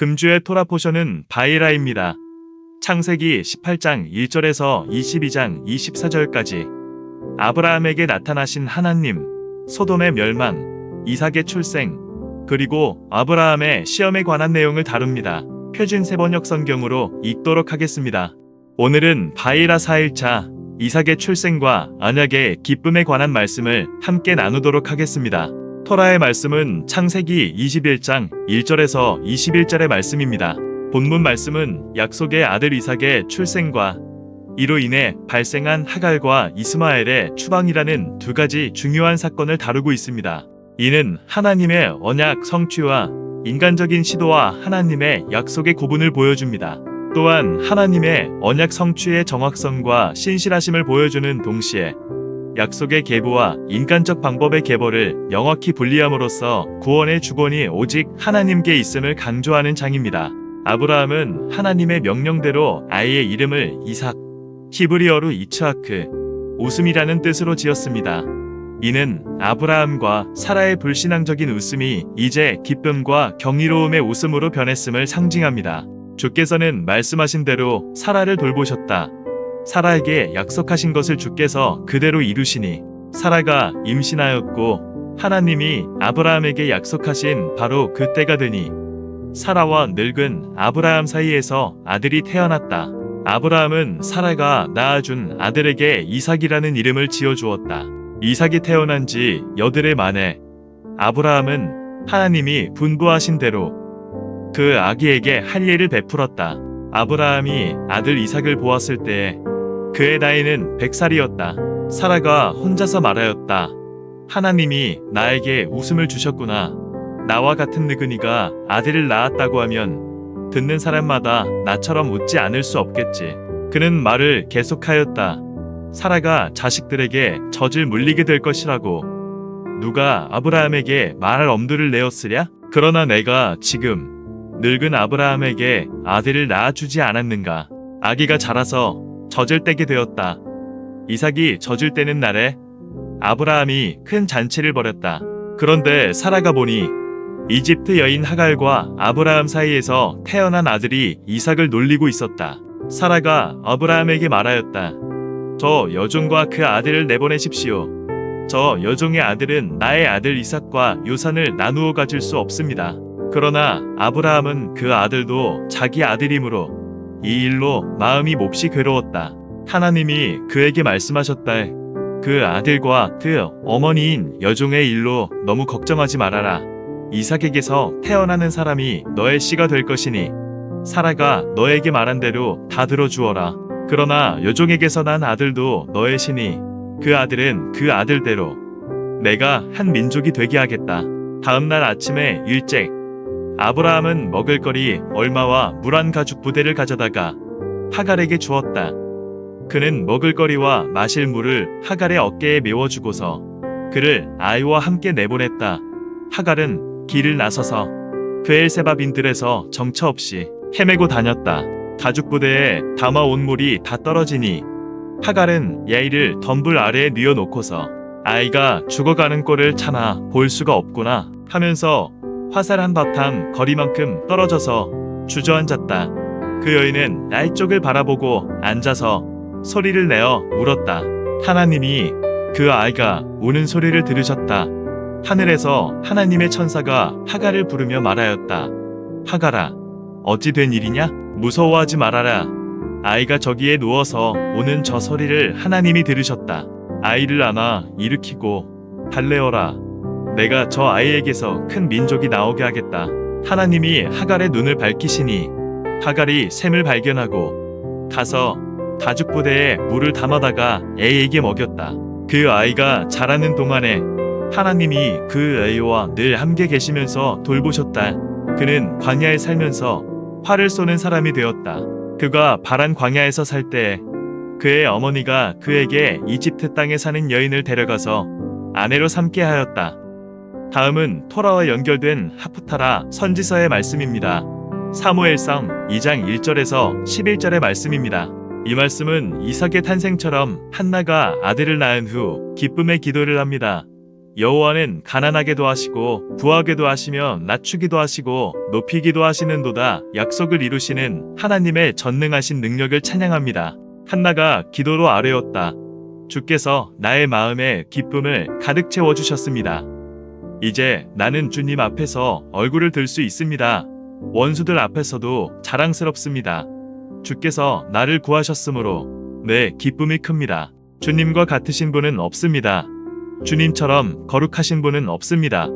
금주의 토라 포션은 바이라입니다. 창세기 18장 1절에서 22장 24절까지 아브라함에게 나타나신 하나님, 소돔의 멸망, 이삭의 출생, 그리고 아브라함의 시험에 관한 내용을 다룹니다. 표준 세번역 성경으로 읽도록 하겠습니다. 오늘은 바이라 4일차 이삭의 출생과 언약의 기쁨에 관한 말씀을 함께 나누도록 하겠습니다. 토라의 말씀은 창세기 21장 1절에서 21절의 말씀입니다. 본문 말씀은 약속의 아들 이삭의 출생과 이로 인해 발생한 하갈과 이스마엘의 추방이라는 두 가지 중요한 사건을 다루고 있습니다. 이는 하나님의 언약 성취와 인간적인 시도와 하나님의 약속의 구분을 보여줍니다. 또한 하나님의 언약 성취의 정확성과 신실하심을 보여주는 동시에 약속의 계보와 인간적 방법의 계보를 명확히 분리함으로써 구원의 주권이 오직 하나님께 있음을 강조하는 장입니다. 아브라함은 하나님의 명령대로 아이의 이름을 이삭, 히브리어로 이츠하크, 웃음이라는 뜻으로 지었습니다. 이는 아브라함과 사라의 불신앙적인 웃음이 이제 기쁨과 경이로움의 웃음으로 변했음을 상징합니다. 주께서는 말씀하신 대로 사라를 돌보셨다. 사라에게 약속하신 것을 주께서 그대로 이루시니 사라가 임신하였고 하나님이 아브라함에게 약속하신 바로 그 때가 되니 사라와 늙은 아브라함 사이에서 아들이 태어났다. 아브라함은 사라가 낳아준 아들에게 이삭이라는 이름을 지어 주었다. 이삭이 태어난 지 여드레 만에 아브라함은 하나님이 분부하신 대로 그 아기에게 할례를 베풀었다. 아브라함이 아들 이삭을 보았을 때 그의 나이는 100살이었다. 사라가 혼자서 말하였다. 하나님이 나에게 웃음을 주셨구나. 나와 같은 늙은이가 아들을 낳았다고 하면 듣는 사람마다 나처럼 웃지 않을 수 없겠지. 그는 말을 계속하였다. 사라가 자식들에게 젖을 물리게 될 것이라고. 누가 아브라함에게 말할 엄두를 내었으랴? 그러나 내가 지금 늙은 아브라함에게 아들을 낳아주지 않았는가? 아기가 자라서 젖을 떼게 되었다. 이삭이 젖을 떼는 날에 아브라함이 큰 잔치를 벌였다. 그런데 사라가 보니 이집트 여인 하갈과 아브라함 사이에서 태어난 아들이 이삭을 놀리고 있었다. 사라가 아브라함에게 말하였다. 저 여종과 그 아들을 내보내십시오. 저 여종의 아들은 나의 아들 이삭과 유산을 나누어 가질 수 없습니다. 그러나 아브라함은 그 아들도 자기 아들이므로 이 일로 마음이 몹시 괴로웠다. 하나님이 그에게 말씀하셨다. 그 아들과 그 어머니인 여종의 일로 너무 걱정하지 말아라. 이삭에게서 태어나는 사람이 너의 씨가 될 것이니 사라가 너에게 말한 대로 다 들어주어라. 그러나 여종에게서 난 아들도 너의 신이 그 아들은 그 아들대로 내가 한 민족이 되게 하겠다. 다음 날 아침에 일찍 아브라함은 먹을거리 얼마와 물 한 가죽 부대를 가져다가 하갈에게 주었다. 그는 먹을거리와 마실 물을 하갈의 어깨에 메워주고서 그를 아이와 함께 내보냈다. 하갈은 길을 나서서 그엘세바빈들에서 정처 없이 헤매고 다녔다. 가죽 부대에 담아온 물이 다 떨어지니 하갈은 야이를 덤불 아래에 뉘어놓고서 아이가 죽어가는 꼴을 참아 볼 수가 없구나 하면서 화살 한 바탕 거리만큼 떨어져서 주저앉았다. 그 여인은 나의 쪽을 바라보고 앉아서 소리를 내어 울었다. 하나님이 그 아이가 우는 소리를 들으셨다. 하늘에서 하나님의 천사가 하갈을 부르며 말하였다. 하갈아, 어찌 된 일이냐? 무서워하지 말아라. 아이가 저기에 누워서 우는 저 소리를 하나님이 들으셨다. 아이를 안아 일으키고 달래어라. 내가 저 아이에게서 큰 민족이 나오게 하겠다. 하나님이 하갈의 눈을 밝히시니 하갈이 샘을 발견하고 가서 가죽 부대에 물을 담아다가 애에게 먹였다. 그 아이가 자라는 동안에 하나님이 그 아이와 늘 함께 계시면서 돌보셨다. 그는 광야에 살면서 활을 쏘는 사람이 되었다. 그가 바란 광야에서 살때 그의 어머니가 그에게 이집트 땅에 사는 여인을 데려가서 아내로 삼게 하였다. 다음은 토라와 연결된 하프타라 선지서의 말씀입니다. 사무엘상 2장 1절에서 11절의 말씀입니다. 이 말씀은 이삭의 탄생처럼 한나가 아들을 낳은 후 기쁨의 기도를 합니다. 여호와는 가난하게도 하시고 부하게도 하시며 낮추기도 하시고 높이기도 하시는도다 약속을 이루시는 하나님의 전능하신 능력을 찬양합니다. 한나가 기도로 아뢰었다. 주께서 나의 마음에 기쁨을 가득 채워 주셨습니다. 이제 나는 주님 앞에서 얼굴을 들 수 있습니다. 원수들 앞에서도 자랑스럽습니다. 주께서 나를 구하셨으므로 내 기쁨이 큽니다. 주님과 같으신 분은 없습니다. 주님처럼 거룩하신 분은 없습니다.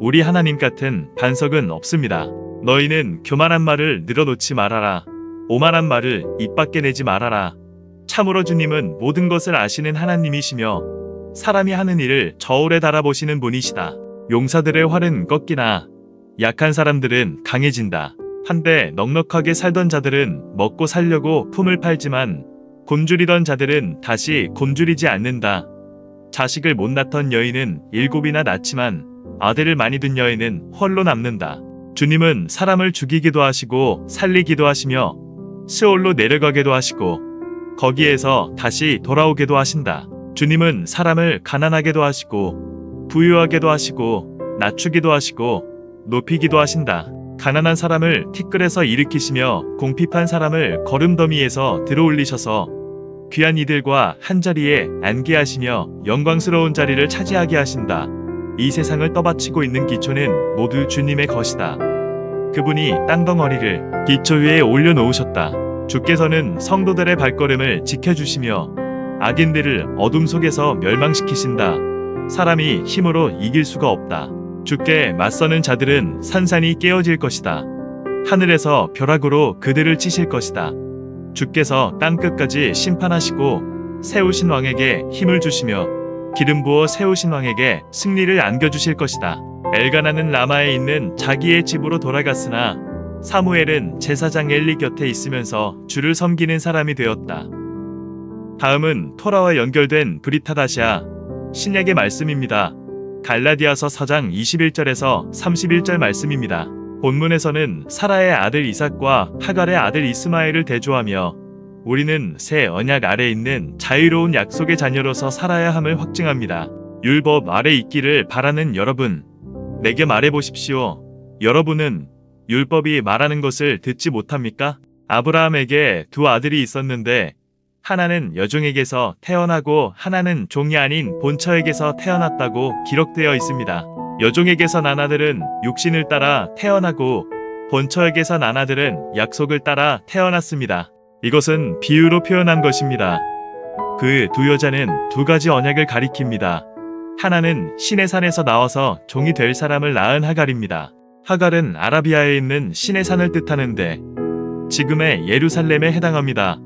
우리 하나님 같은 반석은 없습니다. 너희는 교만한 말을 늘어놓지 말아라. 오만한 말을 입 밖에 내지 말아라. 참으로 주님은 모든 것을 아시는 하나님이시며 사람이 하는 일을 저울에 달아보시는 분이시다. 용사들의 활은 꺾이나 약한 사람들은 강해진다. 한때 넉넉하게 살던 자들은 먹고 살려고 품을 팔지만 곤줄이던 자들은 다시 곤줄이지 않는다. 자식을 못 낳던 여인은 일곱이나 낳지만 아들을 많이 둔 여인은 홀로 남는다. 주님은 사람을 죽이기도 하시고 살리기도 하시며 스올로 내려가게도 하시고 거기에서 다시 돌아오게도 하신다. 주님은 사람을 가난하게도 하시고 부유하게도 하시고 낮추기도 하시고 높이기도 하신다. 가난한 사람을 티끌에서 일으키시며 공핍한 사람을 거름더미에서 들어올리셔서 귀한 이들과 한 자리에 앉게 하시며 영광스러운 자리를 차지하게 하신다. 이 세상을 떠받치고 있는 기초는 모두 주님의 것이다. 그분이 땅덩어리를 기초 위에 올려놓으셨다. 주께서는 성도들의 발걸음을 지켜주시며 악인들을 어둠 속에서 멸망시키신다. 사람이 힘으로 이길 수가 없다. 주께 맞서는 자들은 산산이 깨어질 것이다. 하늘에서 벼락으로 그들을 치실 것이다. 주께서 땅 끝까지 심판하시고 세우신 왕에게 힘을 주시며 기름 부어 세우신 왕에게 승리를 안겨주실 것이다. 엘가나는 라마에 있는 자기의 집으로 돌아갔으나 사무엘은 제사장 엘리 곁에 있으면서 주를 섬기는 사람이 되었다. 다음은 토라와 연결된 브리타다시아 신약의 말씀입니다. 갈라디아서 4장 21절에서 31절 말씀입니다. 본문에서는 사라의 아들 이삭과 하갈의 아들 이스마엘을 대조하며 우리는 새 언약 아래 있는 자유로운 약속의 자녀로서 살아야 함을 확증합니다. 율법 아래 있기를 바라는 여러분, 내게 말해 보십시오. 여러분은 율법이 말하는 것을 듣지 못합니까? 아브라함에게 두 아들이 있었는데 하나는 여종에게서 태어나고 하나는 종이 아닌 본처에게서 태어났다고 기록되어 있습니다. 여종에게서 난 아들은 육신을 따라 태어나고 본처에게서 난 아들은 약속을 따라 태어났습니다. 이것은 비유로 표현한 것입니다. 그 두 여자는 두 가지 언약을 가리킵니다. 하나는 신의 산에서 나와서 종이 될 사람을 낳은 하갈입니다. 하갈은 아라비아에 있는 신의 산을 뜻하는데 지금의 예루살렘에 해당합니다.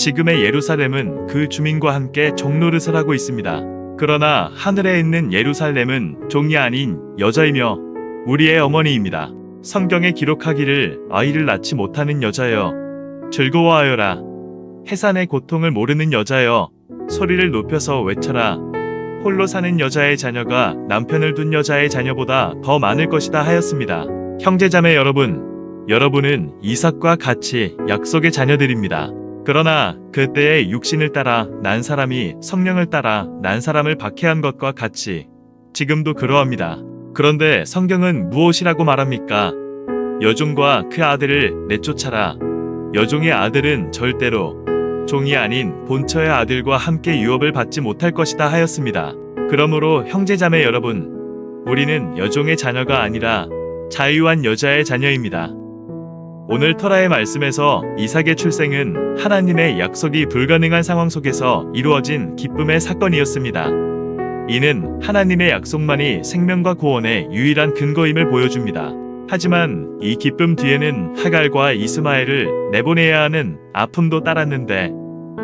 지금의 예루살렘은 그 주민과 함께 종노릇을 하고 있습니다. 그러나 하늘에 있는 예루살렘은 종이 아닌 여자이며 우리의 어머니입니다. 성경에 기록하기를 아이를 낳지 못하는 여자여 즐거워하여라 해산의 고통을 모르는 여자여 소리를 높여서 외쳐라 홀로 사는 여자의 자녀가 남편을 둔 여자의 자녀보다 더 많을 것이다 하였습니다. 형제자매 여러분, 여러분은 이삭과 같이 약속의 자녀들입니다. 그러나 그때의 육신을 따라 난 사람이 성령을 따라 난 사람을 박해한 것과 같이 지금도 그러합니다. 그런데 성경은 무엇이라고 말합니까? 여종과 그 아들을 내쫓아라. 여종의 아들은 절대로 종이 아닌 본처의 아들과 함께 유업을 받지 못할 것이다 하였습니다. 그러므로 형제자매 여러분, 우리는 여종의 자녀가 아니라 자유한 여자의 자녀입니다. 오늘 터라의 말씀에서 이삭의 출생은 하나님의 약속이 불가능한 상황 속에서 이루어진 기쁨의 사건이었습니다. 이는 하나님의 약속만이 생명과 구원의 유일한 근거임을 보여줍니다. 하지만 이 기쁨 뒤에는 하갈과 이스마엘을 내보내야 하는 아픔도 따랐는데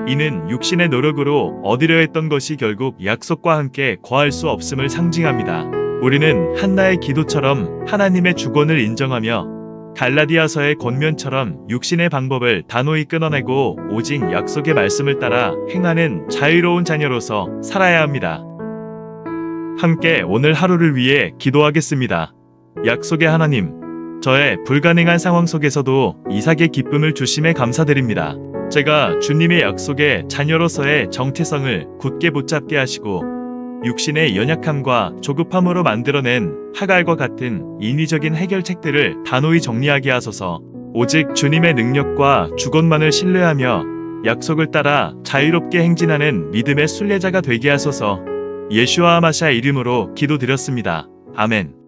이는 육신의 노력으로 얻으려 했던 것이 결국 약속과 함께 거할 수 없음을 상징합니다. 우리는 한나의 기도처럼 하나님의 주권을 인정하며 갈라디아서의 권면처럼 육신의 방법을 단호히 끊어내고 오직 약속의 말씀을 따라 행하는 자유로운 자녀로서 살아야 합니다. 함께 오늘 하루를 위해 기도하겠습니다. 약속의 하나님, 저의 불가능한 상황 속에서도 이삭의 기쁨을 주심에 감사드립니다. 제가 주님의 약속의 자녀로서의 정체성을 굳게 붙잡게 하시고 육신의 연약함과 조급함으로 만들어낸 하갈과 같은 인위적인 해결책들을 단호히 정리하게 하소서. 오직 주님의 능력과 주권만을 신뢰하며 약속을 따라 자유롭게 행진하는 믿음의 순례자가 되게 하소서. 예슈아 마샤 이름으로 기도드렸습니다. 아멘.